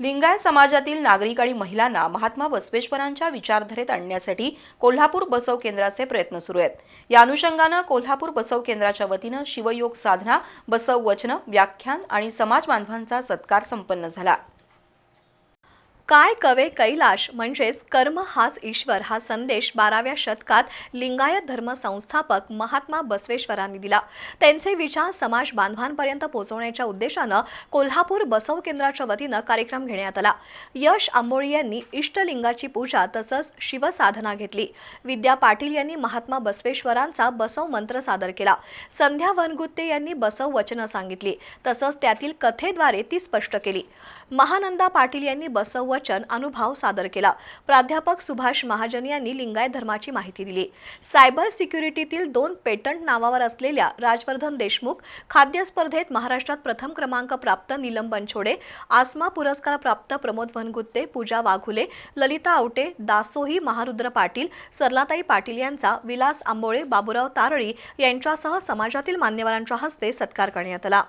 लिंगायत समाजातील नागरिक आणि महिलांना महात्मा बसवेश्वरांच्या विचारधारेत आणण्यासाठी कोल्हापूर बसव केंद्राचे प्रयत्न सुरू आहेत. या अनुषंगानं कोल्हापूर बसव केंद्राच्या वतीनं शिवयोग साधना बसव वचन व्याख्यान आणि समाज बांधवांचा सत्कार संपन्न झाला. काय कवे कैलाश म्हणजेच कर्म हाच ईश्वर हा संदेश बाराव्या शतकात लिंगायत धर्म संस्थापक महात्मा बसवेश्वरांनी दिला. त्यांचे विचार समाज बांधवांपर्यंत पोहोचवण्याच्या उद्देशानं कोल्हापूर बसव केंद्राच्या वतीनं कार्यक्रम घेण्यात आला. यश आंबोळी यांनी इष्टलिंगाची पूजा तसंच शिवसाधना घेतली. विद्या पाटील यांनी महात्मा बसवेश्वरांचा बसव मंत्र सादर केला. संध्या वनगुत्ते यांनी बसव वचनं सांगितली. तसंच त्यातील कथेद्वारे ती स्पष्ट केली. महानंदा पाटील यांनी बसव वचन अनुभव सादर केला. प्राध्यापक सुभाष महाजन यांनी लिंगायत धर्माची माहिती दिली. सायबर सिक्युरिटीतील दोन पेटंट नावावर असलेल्या राजवर्धन देशमुख खाद्य स्पर्धेत महाराष्ट्रात प्रथम क्रमांक प्राप्त नीलम बनछोडे आसमा पुरस्कार प्राप्त प्रमोद वनगुत्ते पूजा वाघुले ललिता आवटे दासोही महारुद्र पाटील सरलाताई पाटील यांचा विलास आंबोळे बाबुराव तारळी यांच्यासह समाजातील मान्यवरांच्या हस्ते सत्कार करण्यात आला.